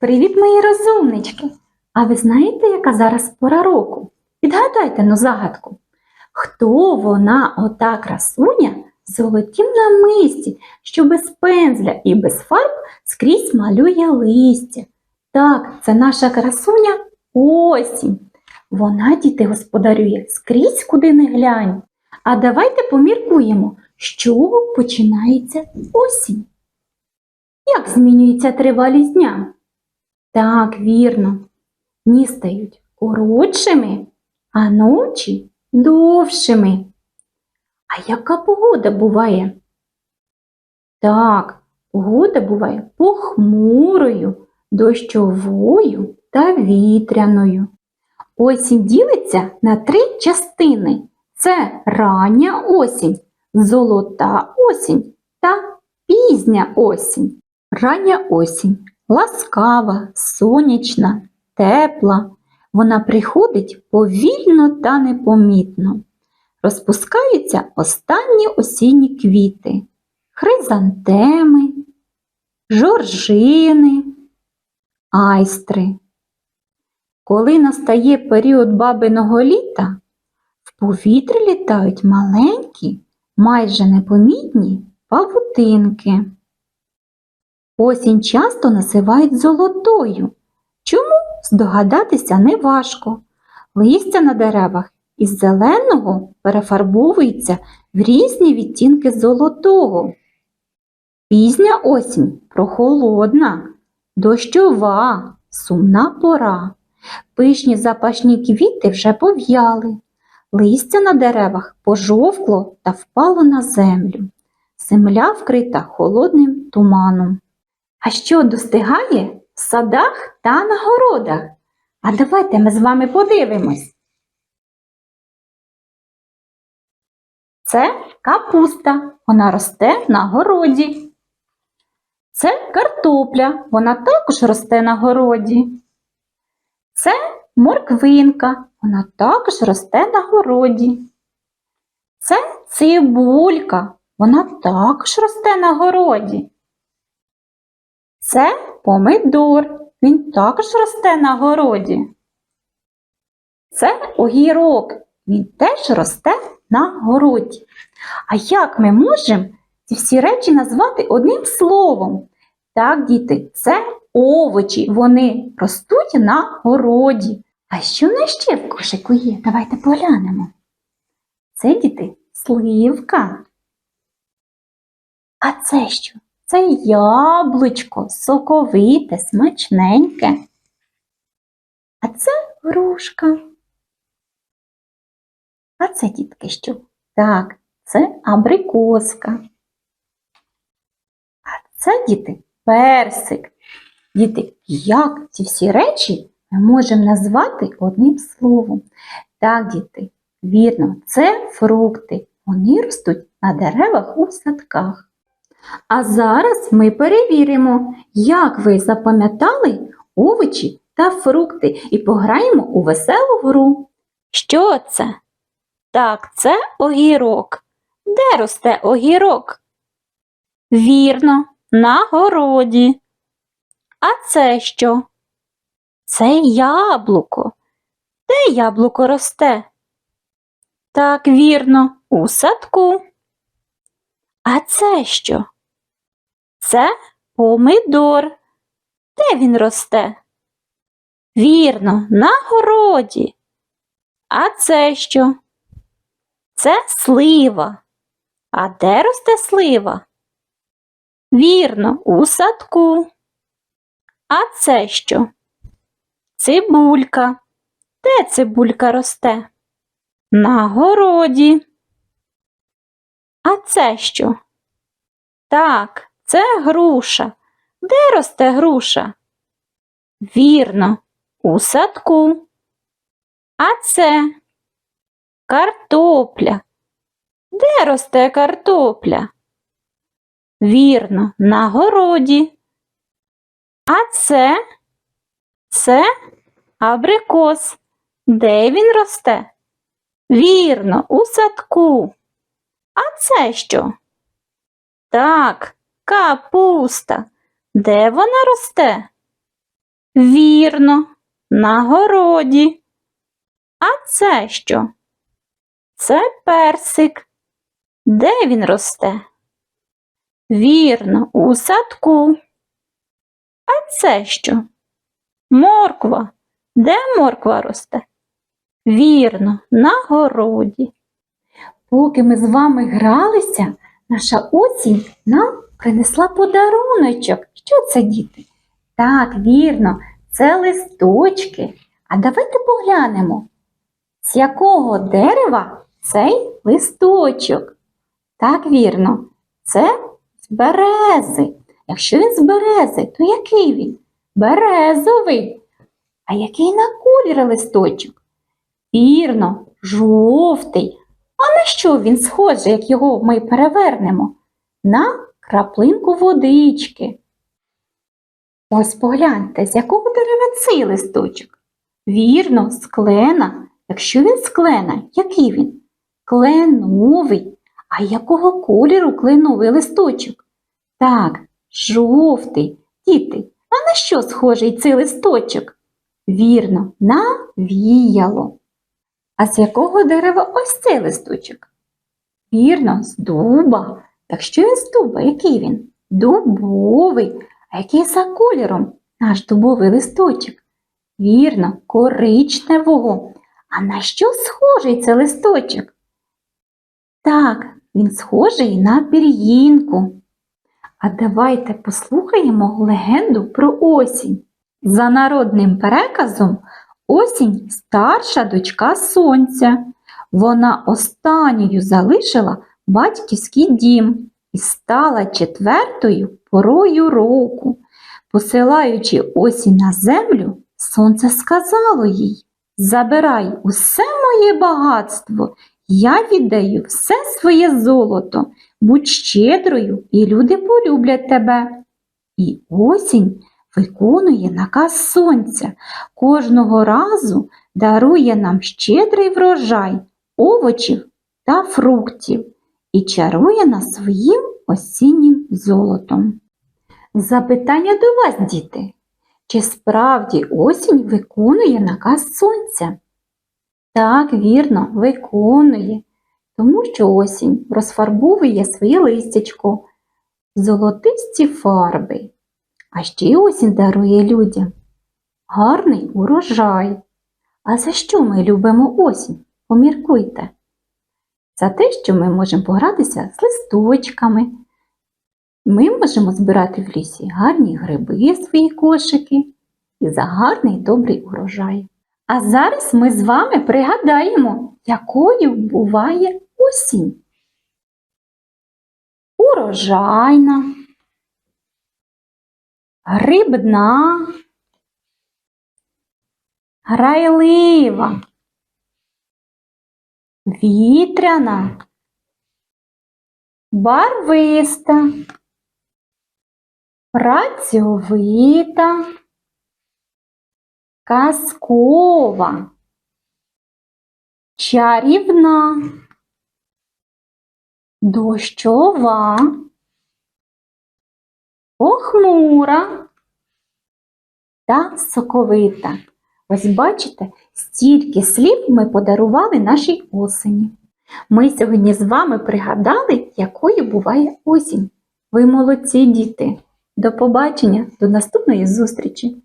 Привіт, мої розумнички! А ви знаєте, яка зараз пора року? Відгадайте ну загадку. Хто вона, ота красуня, золотім намисті, що без пензля і без фарб скрізь малює листя? Так, це наша красуня осінь. Вона діти господарює скрізь, куди не глянь. А давайте поміркуємо, з чого починається осінь. Як змінюється тривалість дня? Так, вірно. Дні стають коротшими, а ночі довшими. А яка погода буває? Так, погода буває похмурою, дощовою та вітряною. Осінь ділиться на три частини: це рання осінь, золота осінь та пізня осінь. Рання осінь ласкава, сонячна, тепла. Вона приходить повільно та непомітно. Розпускаються останні осінні квіти, хризантеми, жоржини, айстри. Коли настає період бабиного літа, в повітрі літають маленькі, майже непомітні павутинки. Осінь часто називають золотою. Чому здогадатися неважко. Листя на деревах із зеленого перефарбовується в різні відтінки золотого. Пізня осінь прохолодна, дощова, сумна пора. Пишні запашні квіти вже пов'яли. Листя на деревах пожовкло та впало на землю. Земля вкрита холодним туманом. А що достигає в садах та на городах? А давайте ми з вами подивимось. Це капуста, вона росте на городі. Це картопля, вона також росте на городі. Це морквинка, вона також росте на городі. Це цибулька, вона також росте на городі. Це помидор, він також росте на городі. Це огірок, він теж росте на городі. А як ми можемо ці всі речі назвати одним словом? Так, діти, це овочі, вони ростуть на городі. А що в нас ще в кошику є? Давайте поглянемо. Це діти сливка. А це що? Це яблучко, соковите, смачненьке. А це грушка. А це, дітки, що? Так, це абрикоска. А це, діти, персик. Діти, як ці всі речі ми можемо назвати одним словом? Так, діти, вірно, це фрукти. Вони ростуть на деревах у садках. А зараз ми перевіримо, як ви запам'ятали овочі та фрукти і пограємо у веселу гру. Що це? Так, це огірок. Де росте огірок? Вірно, на городі. А це що? Це яблуко. Де яблуко росте? Так, вірно, у садку. А це що? Це помидор. Де він росте? Вірно, на городі. А це що? Це слива. А де росте слива? Вірно, у садку. А це що? Цибулька. Де цибулька росте? На городі. А це що? Так, це груша. Де росте груша? Вірно, у садку. А це картопля. Де росте картопля? Вірно, на городі. А це? Це абрикос. Де він росте? Вірно, у садку. А це що? Так, капуста. Де вона росте? Вірно, на городі. А це що? Це персик. Де він росте? Вірно, у садку. А це що? Морква. Де морква росте? Вірно, на городі. Поки ми з вами гралися, наша осінь нам принесла подаруночок. Що це, діти? Так, вірно, це листочки. А давайте поглянемо, з якого дерева цей листочок. Так, вірно, це з берези. Якщо він з берези, то який він? Березовий. А який на колір листочок? Вірно, жовтий. На що він схожий, як його ми перевернемо? На краплинку водички. Ось погляньте, з якого дерева цей листочок? Вірно, з клена. Якщо він з клена, який він? Кленовий. А якого кольору кленовий листочок? Так, жовтий. Діти, а на що схожий цей листочок? Вірно, на віяло. А з якого дерева ось цей листочок? Вірно, з дуба. Якщо він з дуба, який він? Дубовий. А який за кольором наш дубовий листочок? Вірно, коричневого. А на що схожий цей листочок? Так, він схожий на пір'їнку. А давайте послухаємо легенду про осінь. За народним переказом, осінь старша дочка сонця. Вона останньою залишила батьківський дім і стала четвертою порою року. Посилаючи осінь на землю, сонце сказало їй Забирай усе моє багатство, я віддаю все своє золото, будь щедрою, і люди полюблять тебе. І осінь виконує наказ сонця, кожного разу дарує нам щедрий врожай овочів та фруктів і чарує нас своїм осіннім золотом. Запитання до вас, діти. Чи справді осінь виконує наказ сонця? Так, вірно, виконує, тому що осінь розфарбовує своє листячко золотисті фарби. А ще й осінь дарує людям гарний урожай. А за що ми любимо осінь? Поміркуйте. За те, що ми можемо погратися з листочками. Ми можемо збирати в лісі гарні гриби, свої кошики і за гарний добрий урожай. А зараз ми з вами пригадаємо, якою буває осінь. Урожайна, грибна, грайлива, вітряна, барвиста, працьовита, казкова, чарівна, дощова, похмура та соковита. Ось бачите, стільки слів ми подарували нашій осені. Ми сьогодні з вами пригадали, якою буває осінь. Ви молодці, діти! До побачення, до наступної зустрічі!